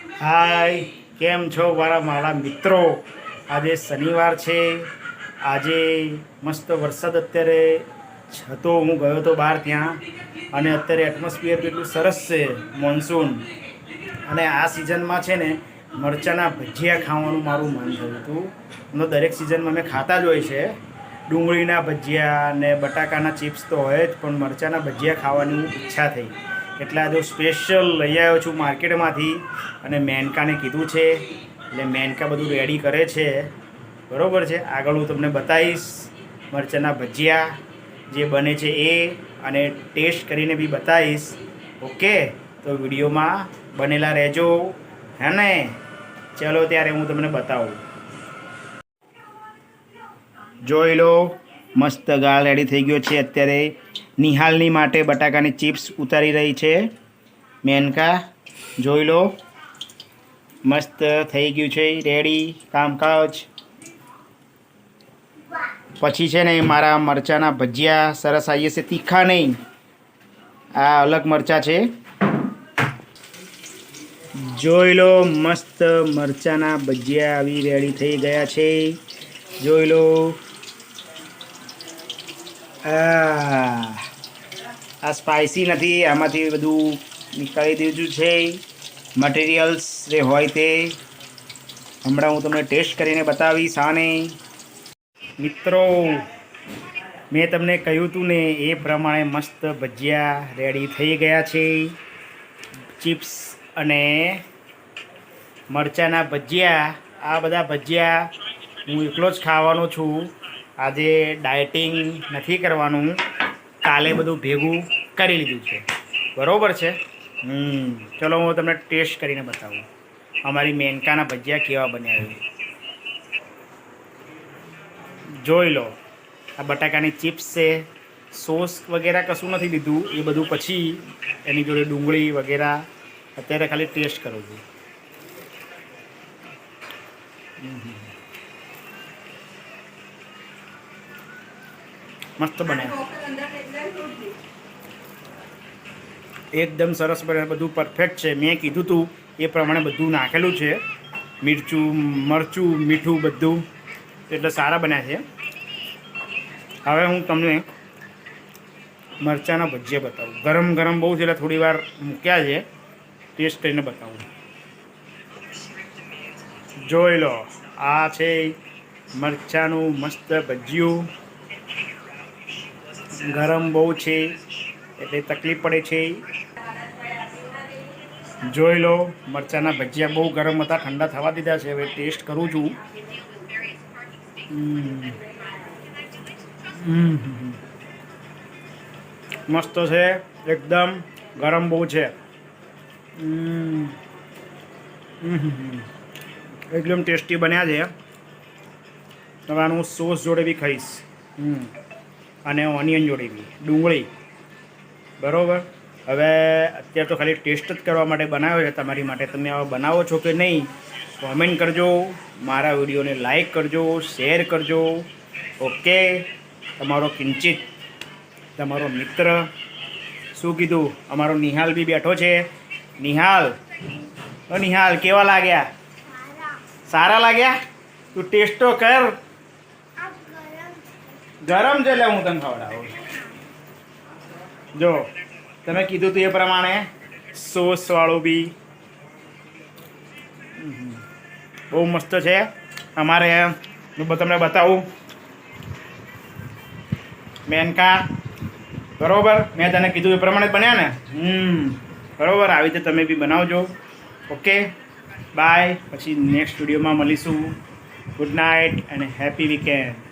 હાય, કેમ છો મારા મારા મિત્રો? આજે શનિવાર છે. આજે મસ્ત વરસાદ અત્યારે હતો. હું ગયો હતો બહાર ત્યાં અને અત્યારે એટમોસ્ફિયર કેટલું સરસ છે મોન્સૂન અને આ સિઝનમાં છે ને મરચાંના ભજીયા ખાવાનું મારું મન થયું હતું. એનો દરેક સિઝનમાં મેં ખાતા જ હોય છે. ડુંગળીના ભજીયા ને બટાકાના ચિપ્સ તો હોય જ, પણ મરચાંના ભજીયા ખાવાની ઈચ્છા થઈ. એટલે આજે સ્પેશિયલ લઈ આવ્યો છું માર્કેટમાંથી અને મેનકાને કીધું છે. એટલે મેનકા બધું રેડી કરે છે. બરાબર છે? આગળ હું તમને બતાવીશ મરચાંના ભજીયા જે બને છે એ અને ટેસ્ટ કરીને બી બતાવીશ. ઓકે તો વિડીયોમાં બનેલા રહેજો. હે ને? ચલો ત્યારે હું તમને બતાવું. જોઈ લો. મસ્ત ગાળ રેડી થઈ ગયો છે. અત્યારે નિહાલની માટે બટાકાની ચિપ્સ ઉતારી રહી છે. મેનકા, જોઈ લો. મસ્ત થઈ ગયું છે. રેડી કામકાજ. પછી છે ને મારા મરચાંના ભજીયા, સરસ આવીએ છે. તીખા નહીં. આ અલગ મરચાં છે. જોઈ લો, મસ્ત મરચાંના ભજીયા આવી રેડી થઈ ગયા છે. જોઈ લો. આ સ્પાઇસી નથી, આમાંથી બધું નીકાળી દીધું છે. મટીરિયલ્સ જે હોય તે હમણાં હું તમને ટેસ્ટ કરીને બતાવીશ આને. મિત્રો, મેં તમને કહ્યું હતું ને, એ પ્રમાણે મસ્ત ભજીયા રેડી થઈ ગયા છે. ચિપ્સ અને મરચાંના ભજીયા, આ બધા ભજીયા હું એકલો જ ખાવાનો છું. આજે ડાયટિંગ નથી કરવાનું. કાલે બધું ભેગું કરી લીધું છે. બરાબર છે? હમ, ચલો હું તમને ટેસ્ટ કરીને બતાવું. અમારી મેનકાના ભજીયા કેવા બન્યા છે. જોઈ લો, આ બટાકાની ચિપ્સ છે. સોસ વગેરે કશું નથી લીધું. એ બધું પછી એની જોડે ડુંગળી વગેરે અત્યારે ખાલી ટેસ્ટ કરું છું. મસ્ત બન્યા એકદમ સરસ બને, બધું પરફેક્ટ છે. મેં કીધું હતું એ પ્રમાણે બધું નાખેલું છે. મીરચું, મરચું, મીઠું બધું. એટલે સારા બન્યા છે. હવે હું તમને મરચાંના ભજીયા બતાવું. ગરમ ગરમ બહુ છે એટલે થોડી વાર મૂક્યા છે. ટેસ્ટ કરીને બતાવું. જોઈ લો, આ છે મરચાંનું મસ્ત ભજીયું. ગરમ બહુ છે, એટલે તકલીફ પડે છે જોઈ લો, મરચાંના ભજીયા બહુ ગરમ હતા, ઠંડા થવા દીધા છે, હવે ટેસ્ટ કરું છું. મસ્ત છે, એકદમ ગરમ બહુ છે. એકદમ ટેસ્ટી બન્યા છે આનું સોસ જોડે બી ખાઈશ હમ. અને ઓનિયન જોડે બી ડુંગળી. બરાબર? હવે અત્યારે તો ખાલી ટેસ્ટ જ કરવા માટે બનાવ્યો છે તમારી માટે તમે આવા બનાવો છો કે નહીં કોમેન્ટ કરજો મારા વિડીયોને લાઈક કરજો શેર કરજો. ઓકે તમારો કિંચિત તમારો મિત્ર. શું કીધું? અમારો નિહાલ બી બેઠો છે. નિહાલ નિહાલ કેવા લાગ્યા? સારા લાગ્યા? તું ટેસ્ટ તો કર. ગરમ છે એટલે હું તને ખવડાવું. જો, તમે કીધું તું એ પ્રમાણે સોસ વાળું બી. બહુ મસ્ત છે. અમારે હું તમને બતાવું. મેનકા. બરોબર? મેં તને કીધું એ પ્રમાણે બન્યા ને? હમ. બરોબર? આવી રીતે તમે બી બનાવજો. ઓકે? બાય. પછી નેક્સ્ટ વિડીયોમાં મળીશું. ગુડ નાઇટ અને હેપી વીકેન્ડ